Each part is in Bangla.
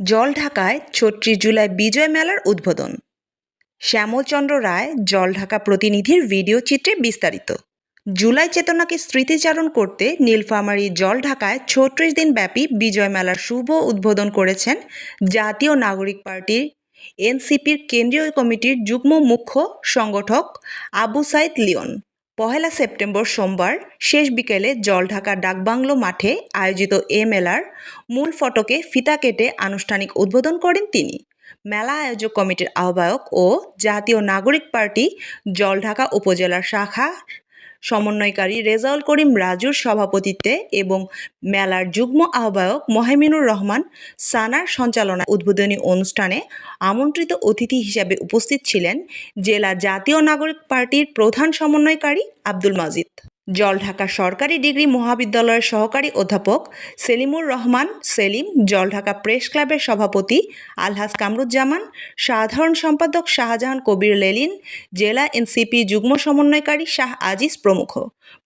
জল ঢাকায় ছত্রিশ জুলাই বিজয় মেলার উদ্বোধন। শ্যামলচন্দ্র রায় জলঢাকা প্রতিনিধির ভিডিও চিত্রে বিস্তারিত। জুলাই চেতনাকে স্মৃতিচারণ করতে নীলফামারী জল ঢাকায় ছত্রিশ দিন ব্যাপী বিজয় মেলার শুভ উদ্বোধন করেছেন জাতীয় নাগরিক পার্টির এনসিপির কেন্দ্রীয় কমিটির যুগ্ম মুখ্য সংগঠক আবু সাইদ লিওন। পহেলা সেপ্টেম্বর সোমবার শেষ বিকেলে জলঢাকা ডাকবাংলো মাঠে আয়োজিত এ মেলার মূল ফটকে ফিতা কেটে আনুষ্ঠানিক উদ্বোধন করেন তিনি। মেলা আয়োজক কমিটির আহ্বায়ক ও জাতীয় নাগরিক পার্টি জলঢাকা উপজেলার শাখা সমন্বয়কারী রেজাউল করিম রাজুর সভাপতিত্বে এবং মেলার যুগ্ম আহ্বায়ক মহেমিনুর রহমান সানার সঞ্চালনা উদ্বোধনী অনুষ্ঠানে আমন্ত্রিত অতিথি হিসাবে উপস্থিত ছিলেন জেলা জাতীয় নাগরিক পার্টির প্রধান সমন্বয়কারী আব্দুল মাজিদ। জলঢাকা সরকারি ডিগ্রি মহাবিদ্যালয়ের সহকারী অধ্যাপক সেলিমুর রহমান, সেলিম জলঢাকা প্রেস ক্লাবের সভাপতি আলহাজ কামরুজ্জামান, সাধারণ সম্পাদক শাহজাহান কবির লেলিন, জেলা এনসিপি যুগ্ম সমন্বয়কারী শাহ আজিজ প্রমুখ।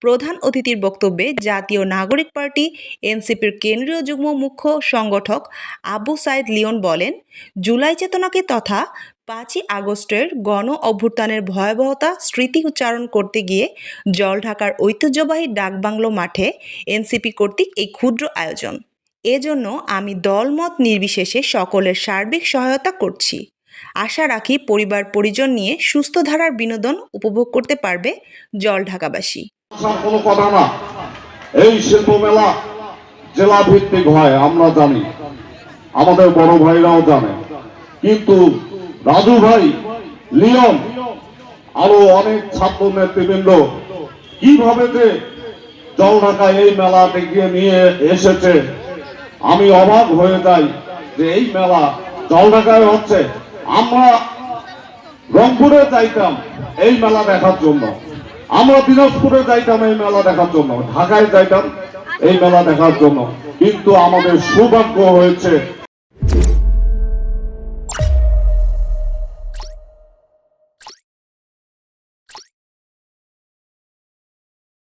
প্রধান অতিথির বক্তব্যে জাতীয় নাগরিক পার্টি, এনসিপির কেন্দ্রীয় যুগ্ম মুখ্য সংগঠক আবু সাইদ লিওন বলেন, জুলাই চেতনাকে তথা পাঁচই আগস্টের গণ অভ্যুত্থানের ভয়াবহতা উচ্চারণ করতে গিয়ে জলঢাকার ঐতিহ্যবাহী ডাকবাংলো মাঠে এনসিপি কর্তৃক এই ক্ষুদ্র আয়োজন। এজন্য আমি দলমত নির্বিশেষে সকলের সার্বিক সহায়তা করছি। আশা রাখি পরিবার পরিজন নিয়ে সুস্থ ধারার বিনোদন উপভোগ করতে পারবে জলঢাকাবাসী না। এই শিল্প মেলা জেলা ভিত্তিক হয়, আমরা জানি। আমাদের বড় ভাইরাও জানে। কিন্তু রাজু ভাই লিয়ন আরও অনেক ছাত্র নেতৃবৃন্দ, কীভাবে যে জল ঢাকায় এই মেলা ডেকে নিয়ে এসেছে, আমি অবাক হয়ে যাই যে এই মেলা জল ঢাকায় হচ্ছে। আমরা রংপুরে যাইতাম এই মেলা দেখার জন্য। আমরা দিনাজপুরে যাইতাম এই মেলা দেখার জন্য। ঢাকায় যাইতাম এই মেলা দেখার জন্য। কিন্তু আমাদের সৌভাগ্য হয়েছে